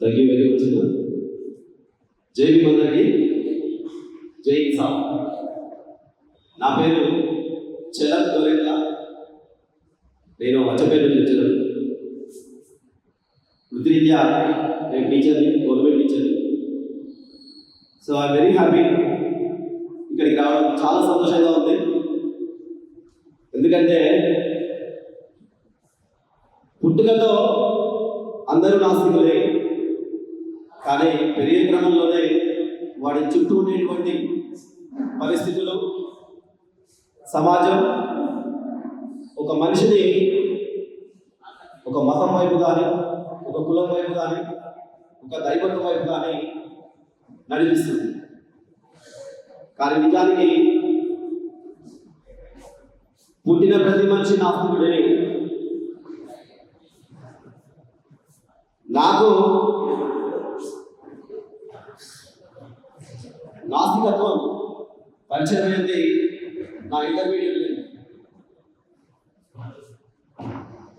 తగ్గి పెరిగి వచ్చిన మచ్ జై జై కిసాన్. నా పేరు చరణ్ గోరెట్ల నేను వచ్చ పేరు వచ్చాను. వృత్తిరీత్యా నేను టీచర్ని గవర్నమెంట్ టీచర్ని. సో ఐ వెరీ హ్యాపీ ఇక్కడికి రావడం చాలా సంతోషంగా ఉంది. ఎందుకంటే పుట్టుకతో అందరూ నాస్తికులే కానీ పెరిగే క్రమంలోనే వాడి చుట్టూ ఉండేటువంటి పరిస్థితులు సమాజం ఒక మనిషిని ఒక మతం వైపు కానీ ఒక కులం వైపు కానీ ఒక దైవత్వం వైపు కానీ నడిపిస్తుంది. కానీ నిజానికి పుట్టిన ప్రతి మనిషి నాస్తికుడే. నాకు నాస్తికత్వం పరిచయం అయింది నా ఇంటర్మీడియట్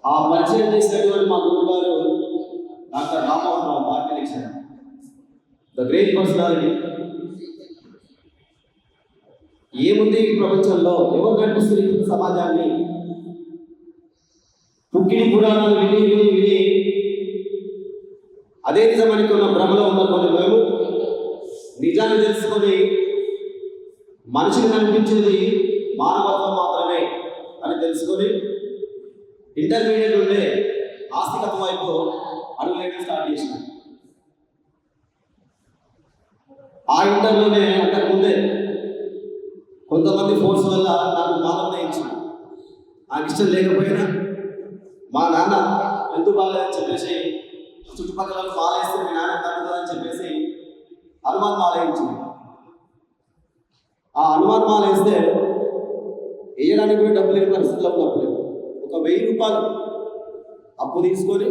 ఆ పరిచయం చేసినటువంటి మా గురువు గారు డాక్టర్ రామ్మోహన్ రావు భారతీయ ద గ్రేట్ పర్సనాలిటీ ఏముంది ఈ ప్రపంచంలో? ఎవరు నడిపిస్తుంది సమాజాన్ని? పుక్కిడి పురాణాలు విని విని విని. అదే నిజమని ఉన్న భ్రమలో ఉన్న కొన్ని మేము నిజాన్ని తెలుసుకొని మనిషిని కనిపించేది మానవత్వం మాత్రమే అని తెలుసుకొని ఇంటర్మీడియట్ ఉండే ఆస్తికత వైపు అడుగులేయడం స్టార్ట్ చేసిన. ఆ ఇంటర్లోనే అంతకుముందే కొంతమంది ఫోర్స్ వల్ల నాకు మాలం ఇచ్చిన. నాకు ఇష్టం లేకపోయినా మా నాన్న ఎందుకు బాగాలేదని చెప్పేసి చుట్టుపక్కల బాగా వేస్తే మీ నాన్న తగ్గుతుందని చెప్పేసి హనుమాన్ మాల వేయించింది ఆ హనుమాన్ మాల వేస్తే వేయడానికి కూడా డబ్బు లేని పరిస్థితిలో ఉన్నప్పుడు ఒక వెయ్యి రూపాయలు అప్పు తీసుకొని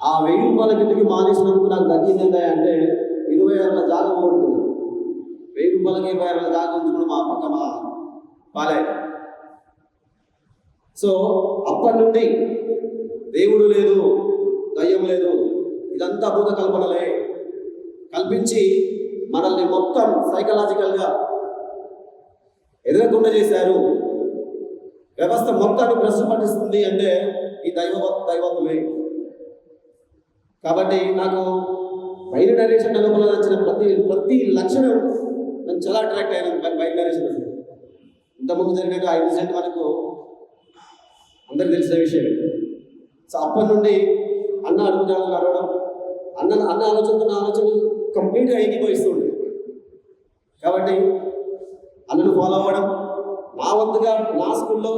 ఆ వెయ్యి రూపాయల కిందకి మానేసినందుకు నాకు తగ్గింది అంటే ఇరవై ఆరుల జాగ ఓడుతుంది వెయ్యి రూపాయలకి ఇరవై ఆరుల జాగ ఉంచుకుని మా పక్క మా పాలే సో అప్పటి నుండి దేవుడు లేదు దయ్యం లేదు ఇదంతా భూత కల్పనలే. కల్పించి మనల్ని మొత్తం సైకలాజికల్గా ఎదగకుండా చేశారు. వ్యవస్థ మొత్తాన్ని భ్రష్టు పట్టిస్తుంది అంటే ఈ దైవ దైవత్వమే. కాబట్టి నాకు బయలు డైరెక్షన్ లోపల నచ్చిన ప్రతి ప్రతి లక్షణం నేను చాలా అట్రాక్ట్ అయినాను బయట డైరెక్షన్ ఇంతకుముందు జరిగిన ఐదు సెంట్ మనకు అందరికి తెలిసిన విషయం సో అప్పటి నుండి అన్న అడుగుజాడలు నడవడం అన్న అన్న ఆలోచనతో నా ఆలోచనలు కంప్లీట్గా ఏకీభవిస్తుండే కాబట్టి అన్నను ఫాలో అవ్వడం నా వంతుగా నా స్కూల్లో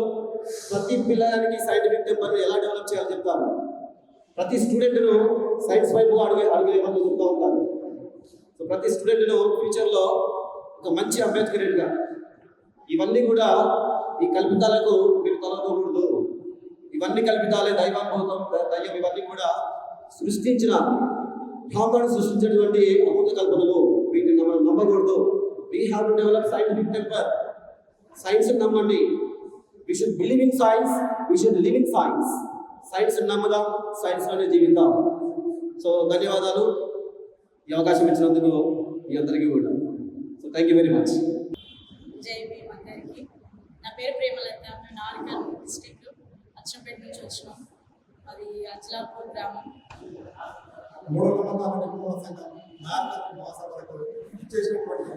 ప్రతి పిల్లలకి సైంటిఫిక్ టెంపర్ని ఎలా డెవలప్ చేయాలో చెప్తాను. ప్రతి స్టూడెంట్ను సైన్స్ వైపు అడుగు వాళ్ళు చెప్తూ ఉంటాను. సో ప్రతి స్టూడెంట్ను ఫ్యూచర్లో ఒక మంచి అంబేద్కరేట్గా ఇవన్నీ కూడా ఈ కల్పితాలకు మీరు తొలగకూడదు. ఇవన్నీ కల్పితాలే దైవం దయ్యం ఇవన్నీ కూడా సృష్టించిన బ్రాహ్మణుడు సృష్టించినటువంటి అమృత కల్పనలు వీటిని మనం నమ్మకూడదు. We have to develop scientific temper science నమ్మండి. We should believe in science we should live in science science నమ్మదాం? సైన్స్లోనే జీవిద్దాం. సో ధన్యవాదాలు. ఈ అవకాశం ఇచ్చినందుకు మీ అందరికీ కూడా. So thank you very much జై భీమ్ అందరికీ నా పేరు ప్రేమలత. మేము నాలుగు డిస్టిక్ అచ్చంపేట నుంచి వచ్చినాం. అది అచ్చలాపూర్ గ్రామం. మూడవ నమ్మకాలని కుటుంబ సంఘం నాయకత్వ మహాసభలకు చేసినటువంటి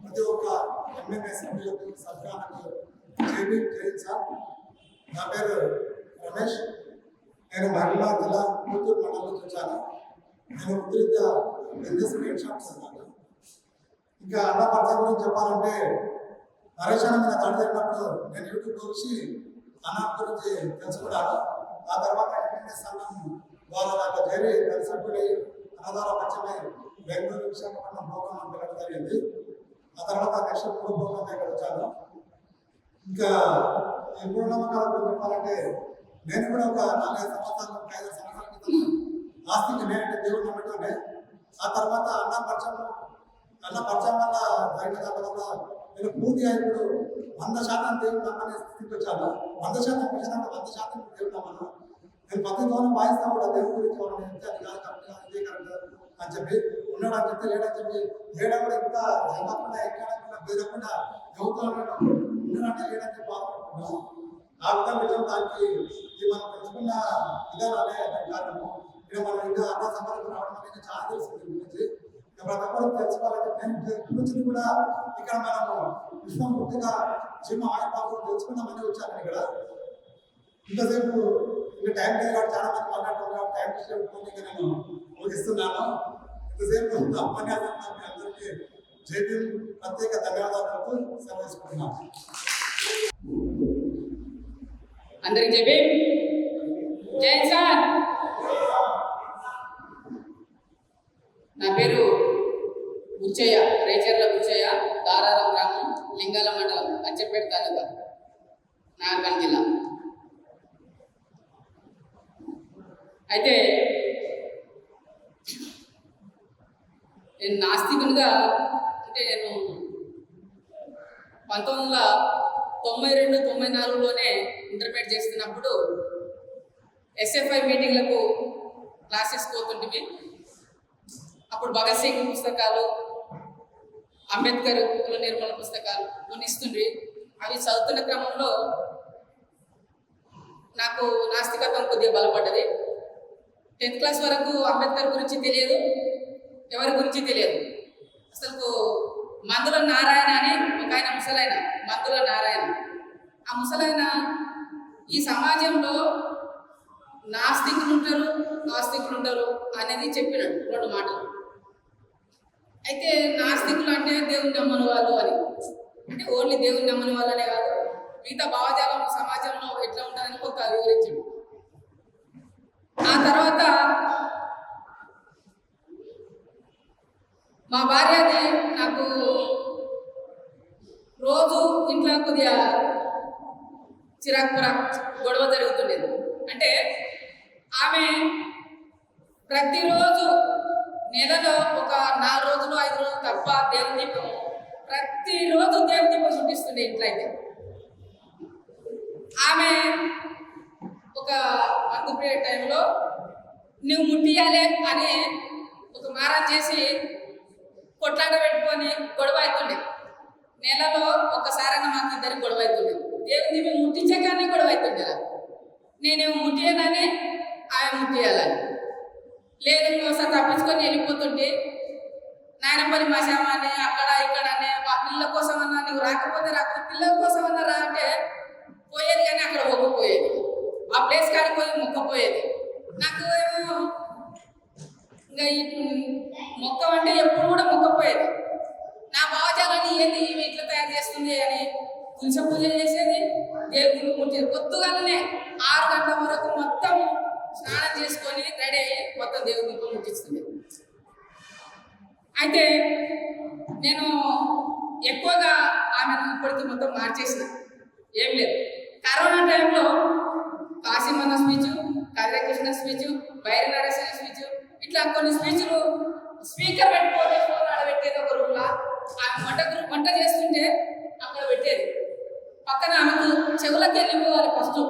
ప్రతి ఒక్క ఎమ్మెల్యే సభ్యులకు సభ్యులకు జేబీ జైన్ నా పేరు రమేష్. నేను మహిళా జిల్లా పుత్తూరు మండలం నుంచి నేను వృత్తిరీత్యా బిజినెస్ మెయిన్ షాప్స్ అన్నాను ఇంకా అన్న పరిచయం గురించి చెప్పాలంటే నరేష్ అన్న మీద దాడి జరిగినప్పుడు నేను యూట్యూబ్ చూసి అన్న గురించి తెలుసుకున్నాను. ఆ తర్వాత ఎమ్మెల్యే సంఘం ద్వారా దాంట్లో చేరి కలిసిపడి అన్నదాన పరిచయమై బెంగళూరు విశాఖపట్నం ప్రోగ్రాం వెళ్ళడం జరిగింది. ఆ తర్వాత నెక్స్ట్ మూడు ప్రోగ్రాం ఇక్కడ వచ్చాను. ఇంకా ఈ మూడు నమ్మకాల గురించి చెప్పాలంటే నేను కూడా ఒక నాలుగైదు సంవత్సరాలు ఒక ఐదు సంవత్సరాల క్రితం ఆస్తికి నేనంటే దేవుడు నమ్ముతుండే ఆ తర్వాత అన్న పరిచయం అన్న పరిచయం వల్ల జరిగిన తర్వాత నేను పూర్తిగా ఇప్పుడు వంద శాతం దేవుడు నమ్మనే స్థితికి వచ్చాను. వంద శాతం వచ్చినాక వంద శాతం దేవుడు నమ్మను. నేను ప్రతి వాయిస్తా కూడా దేవుని గురించి మనం చెప్తే అది కాదు కరెక్ట్ కాదు ఇదే కరెక్ట్ అని చెప్పి ఉన్నాడు అని చెప్తే లేడని చెప్పి లేడా కూడా ఇంత జరగకుండా ఎక్కడకుండా బెదకుండా చదువుతున్నాడు ఉన్నాడంటే లేడని చెప్పి బాధపడుతున్నాం ఆ విధంగా విజయం దానికి ఇది మనం తెలుసుకున్న విధానాలే దానికి కారణము ఇక మనం ఇంకా అన్న సంబంధం రావడం అనేది చాలా తెలుస్తుంది గురించి ఇక ప్రతి ఒక్కరు తెలుసుకోవాలంటే నేను గురించి కూడా ఇక్కడ మనము విశ్వం పూర్తిగా జిమ్ ఆయిల్ బాబు తెలుసుకుందామని వచ్చాను ఇక్కడ ఇంతసేపు ఇంకా టైం లేదు కాబట్టి చాలా మంది మాట్లాడుతున్నారు టైం తీసుకుంటుంది నేను ముగిస్తున్నాను ఇంతసేపు ఉపన్యాసం మీ అందరికీ జైబీ ప్రత్యేక ధన్యవాదాలు సెలవు అందరికి చెప్పి జై సార్. నా పేరు బుచ్చయ్య రైచర్ల బుచ్చయ్య దారారం గ్రామం లింగాల మండలం అచ్చపేట తాలూకా నాగర్ జిల్లా. అయితే నేను నాస్తికునిగా అంటే నేను పంతొమ్మిది వందల తొంభై రెండు తొంభై నాలుగులోనే ఇంటర్మీడియట్ చేస్తున్నప్పుడు ఎస్ఎఫ్ఐ మీటింగ్లకు క్లాసెస్ పోతుంటివి అప్పుడు భగత్ సింగ్ పుస్తకాలు అంబేద్కర్ కుల నిర్మల పుస్తకాలు కొన్ని ఇస్తుండ్రి. అవి చదువుతున్న క్రమంలో నాకు నాస్తికత్వం కొద్దిగా బలపడ్డది. టెన్త్ క్లాస్ వరకు అంబేద్కర్ గురించి తెలియదు. ఎవరి గురించి తెలియదు. అసలు మందుల నారాయణ అని ఒక ఆయన ముసలాయన మందుల నారాయణ. ఆ ముసలాయన ఈ సమాజంలో నాస్తికులు ఉంటారు నాస్తికులు ఉంటారు అనేది చెప్పినాడు రెండు మాటలు. అయితే నాస్తికులు అంటే దేవుని నమ్మని వాళ్ళు అని. అంటే ఓన్లీ దేవుని నమ్మని వాళ్ళనే కాదు మిగతా భావజాలం సమాజంలో ఎట్లా ఉంటుందని కొంత వివరించాడు. తర్వాత మా భార్యది నాకు రోజు ఇంట్లో కొద్దిగా చిరాకు గొడవ జరుగుతుండేది. అంటే ఆమె ప్రతిరోజు నెలలో ఒక నాలుగు రోజులు ఐదు రోజులు తప్ప దేవుని దీపం ప్రతిరోజు దేవుని దీపం చూపిస్తుండే ఇంట్లో అయితే. ఆమె ఒక మందు పీరియడ్ టైంలో నువ్వు ముట్టియాలి అని ఒక మారం చేసి కొట్లాట పెట్టుకొని గొడవ అవుతుండే నెలలో ఒకసారైనా మాకు ఇద్దరికి గొడవ అవుతుండే దేవుని మేము ముట్టించగానే గొడవ అవుతుండే నాకు. నేనేమో ముట్టియనని ఆమె ముట్టియాలని లేదు ఒకసారి తప్పించుకొని వెళ్ళిపోతుంటే నాయన పని మశామని అక్కడ ఇక్కడ అని మా పిల్లల కోసం అన్నా నువ్వు రాకపోతే రాకపోతే పిల్లల కోసం అన్నా రా అంటే పోయేది కానీ అక్కడ ఒక్కపోయేది ఆ ప్లేస్ కాడికి పోయి మొక్కపోయేది. నాకు ఏమో ఇంకా ఈ మొక్క అంటే ఎప్పుడు కూడా మొక్కపోయేది. నా భావజాలని ఏంది ఈమె ఇట్లా తయారు చేస్తుంది అని తులసి పూజ చేసేది దేవుడు ముట్టేది పొద్దుగాలనే ఆరు గంటల వరకు మొత్తం స్నానం చేసుకొని రెడీ అయ్యి మొత్తం దేవుడి దీపం ముట్టిస్తుంది. అయితే నేను ఎక్కువగా ఆమెను ఇప్పటికీ మొత్తం మార్చేసిన. ఏం లేదు. కరోనా టైంలో కాశీమన్న speech Krishna speech Bairi Narasimha speech ఇట్లా కొన్ని స్పీచ్లు స్పీకర్ పెట్టుకోవాలి ఫోన్ ఆడ పెట్టేది ఒక రూమ్లో ఆమె వంట గ్రూప్ వంట చేస్తుంటే అక్కడ పెట్టేది. పక్కన ఆమెకు చెవులకి వెళ్ళిపోవాలి ఫస్ట్.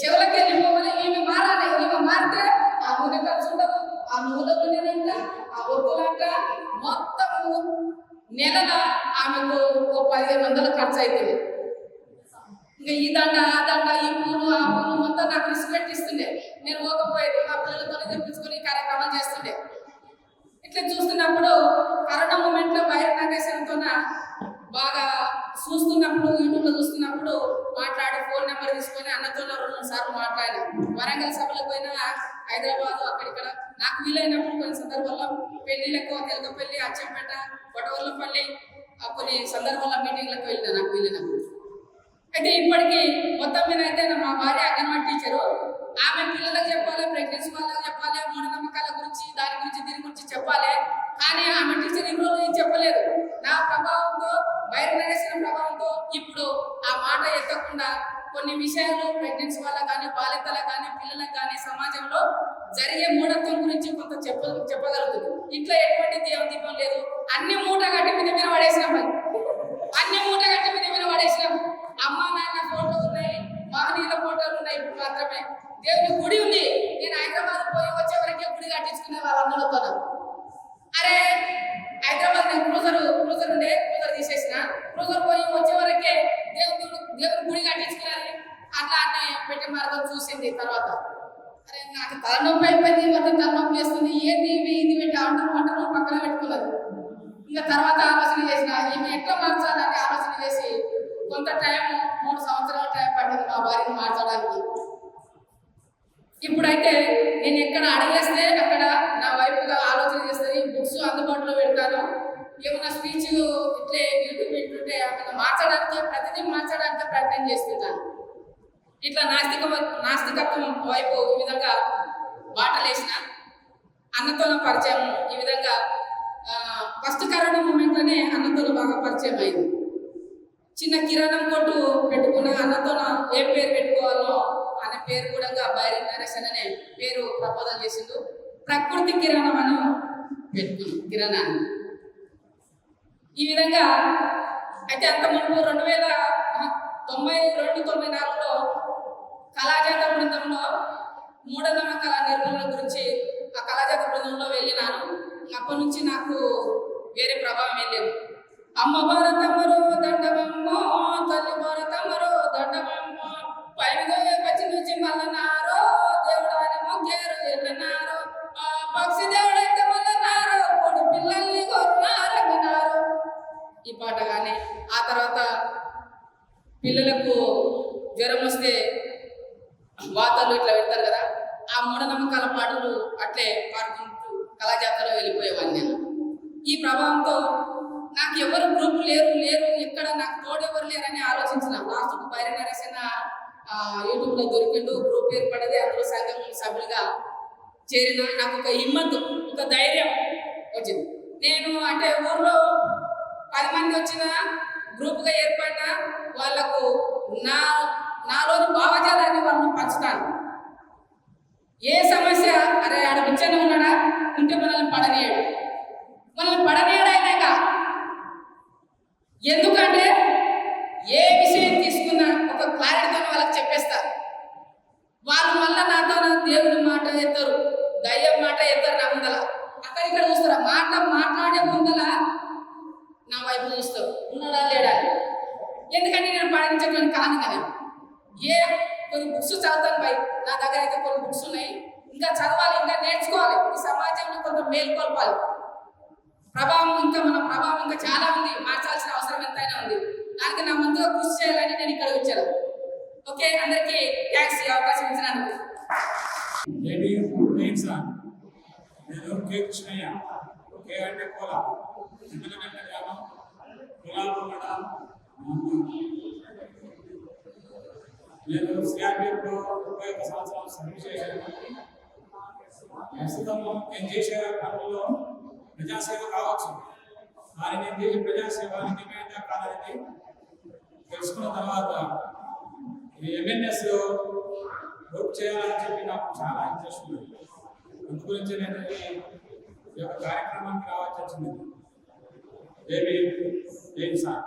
చెవులకి వెళ్ళిపోవాలి ఈమె మారాలి ఈమె మారితే ఆ నూనె ఖర్చు ఉండదు ఆ నూనె నూనెనంట ఆ ఒప్పులంట మొత్తము నెలల ఆమెకు ఒక పదిహేను వందలు ఖర్చు అవుతుంది ఇంకా ఈ దండ ఆ దండ ఇట్లా చూస్తున్నప్పుడు కరోనా మూమెంట్లో బయట నాగేశ్వరంతో బాగా చూస్తున్నప్పుడు యూట్యూబ్లో చూస్తున్నప్పుడు మాట్లాడి ఫోన్ నెంబర్ తీసుకొని అన్నతో రెండు సార్లు మాట్లాడినా. వరంగల్ సభలకు పోయినా హైదరాబాద్ అక్కడిక్కడ. నాకు వీలైనప్పుడు కొన్ని సందర్భాల్లో పెళ్ళిళ్ళకు తెలుగుపల్లి అచ్చంపేట కొట్టవల్లపల్లి కొన్ని సందర్భాల్లో మీటింగ్లకు వెళ్ళినా నాకు వీలైనప్పుడు. అయితే ఇప్పటికీ మొత్తం మీద అయితే మా భార్య అంగన్వాడీ టీచరు. ఆమె పిల్లలకు చెప్పాలి ప్రెగ్నెన్సీ వాళ్ళకి చెప్పాలి మూఢనమ్మకాల గురించి దాని గురించి కానీ ఆమె టీచర్ ఈ రోజులు ఏం చెప్పలేదు. నా ప్రభావంతో బయట ప్రభావంతో ఇప్పుడు ఆ మాట ఎత్తకుండా కొన్ని విషయాలు ప్రెగ్నెన్సీ వల్ల కానీ బాలింతలకు కానీ పిల్లలకు కానీ సమాజంలో జరిగే మూఢత్వం గురించి కొంత చెప్ప చెప్పగలుగుతుంది. ఇంట్లో ఎటువంటి దేవ దీపం లేదు. అన్ని మూట గట్టి మీద మీద పడేసిన మార్గం తర్వాత. అరే నాకు తలనొప్పి అయిపోయింది మొత్తం తలనొప్పి వేస్తుంది ఏంది ఇవి? ఇది పెట్టి అంటారు అంటారు పక్కన పెట్టుకోలేదు. ఇంకా తర్వాత ఆలోచన చేసిన ఈమె ఎట్లా మార్చాలని ఆలోచన చేసి కొంత టైం మూడు సంవత్సరాల టైం పట్టింది మా భార్యను మార్చడానికి. ఇప్పుడైతే నేను ఎక్కడ అడిగేస్తే అక్కడ నా వైపుగా ఆలోచన చేస్తుంది బుక్స్ అందుబాటులో పెడతాను. ఏమైనా స్పీచ్ ఇట్లే యూట్యూబ్ పెట్టుంటే అక్కడ మార్చడానికి ప్రతిదీ మార్చడానికి ప్రయత్నం చేస్తున్నాను ఇట్లా నాస్తిక నాస్తికత్వం వైపు ఈ విధంగా బాటలేసిన అన్నతోన పరిచయం ఈ విధంగా ఫస్ట్ కరోనా మూమెంట్లోనే అన్నతోన బాగా పరిచయం అయింది. చిన్న కిరాణం కొట్టు పెట్టుకున్న అన్నతోన ఏ పేరు పెట్టుకోవాలో అనే పేరు కూడా బైరి నరేష్ అనే పేరు ప్రపోజల్ చేసిండు. ప్రకృతి కిరాణం అని పెట్టుకుంది కిరాణాన్ని ఈ విధంగా అయితే అంత మునుపు రెండు వేల తొంభై రెండు తొంభై నాలుగులో కళాజాత బృందంలో మూఢనమ్మకాల నిర్మూలన గురించి ఆ కళాజాత బృందంలో వెళ్ళినాను. అప్పటి నుంచి నాకు వేరే ప్రభావం వెళ్ళేది అమ్మ భారతమ్మరు దండమమ్మ తల్లి భారతమ్మరు దండమమ్మ పిల్లలకు జ్వరం వస్తే వాతలు ఇట్లా పెడతారు కదా ఆ మూఢనమ్మకాల పాటలు అట్లే పాడుకుంటూ కళాజాతలో వెళ్ళిపోయేవాడిని నేను. ఈ ప్రభావంతో నాకు ఎవరు గ్రూప్ లేరు లేరు ఎక్కడ నాకు తోడెవరు లేరని ఆలోచించిన లాస్ట్కు బైరి నరేష్ యూట్యూబ్లో దొరికిండు గ్రూప్ ఏర్పడేది అందులో సంఘం సభ్యులుగా చేరిన నాకు ఒక హిమ్మత్ ఒక ధైర్యం వచ్చింది. నేను అంటే ఊర్లో పది మంది వచ్చిన గ్రూప్గా ఏర్పడిన వాళ్ళకు నా నాలోని భావజాలాన్ని వాళ్ళని పంచుతాను ఏ సమస్య అరే ఆడ పిచ్చనే ఉన్నాడా? ఉంటే మనల్ని పడనీయడు. మనల్ని పడనీయడైనాక ఎందుకంటే ఏ విషయం తీసుకున్నా ఒక క్లారిటీతో వాళ్ళకి చెప్పేస్తా వాళ్ళు మళ్ళా నాతో దేవుని మాట ఎత్తారు. దయ్యం మాట ఎత్తారు నా ముందల. అక్కడ ఇక్కడ చూస్తారా? మాట మాట్లాడే ముందల నా వైపు చూస్తావు. ఉన్నాడా లేడా? ఎందుకంటే నేను పాటించడం కాను కదా. ఏ కొన్ని బుక్స్ చదువుతాను బై నా దగ్గర అయితే కొన్ని బుక్స్ ఉన్నాయి. ఇంకా చదవాలి ఇంకా నేర్చుకోవాలి. ఈ సమాజంలో కొంత మేల్కొల్పాలి ప్రభావం ఇంకా మన ప్రభావం ఇంకా చాలా ఉంది. మార్చాల్సిన అవసరం ఎంతైనా ఉంది. దానికి నా ముందుగా కృషి చేయాలని నేను ఇక్కడ వచ్చాను. ఓకే అందరికీ థ్యాంక్స్ ఈ అవకాశం ఇచ్చినందుకు. నేను అంటే కోలా. గ్రామం నేను సిఆర్పిఎఫ్లో ముప్పై సంవత్సరాలు సర్వీస్ చేశాను ప్రస్తుతం నేను చేసే పనుల్లో ప్రజాసేవ కావచ్చు కానీ నేను చేసే ప్రజాసేవ నిజమైందా కాదనేది తెలుసుకున్న తర్వాత ఎంఎన్ఎస్ వర్క్ చేయాలని చెప్పి నాకు చాలా ఇంట్రెస్ట్ ఉంది అందు గురించి నేను ఈ యొక్క కార్యక్రమానికి రావాల్సి వచ్చింది. ఏమి ఏం సార్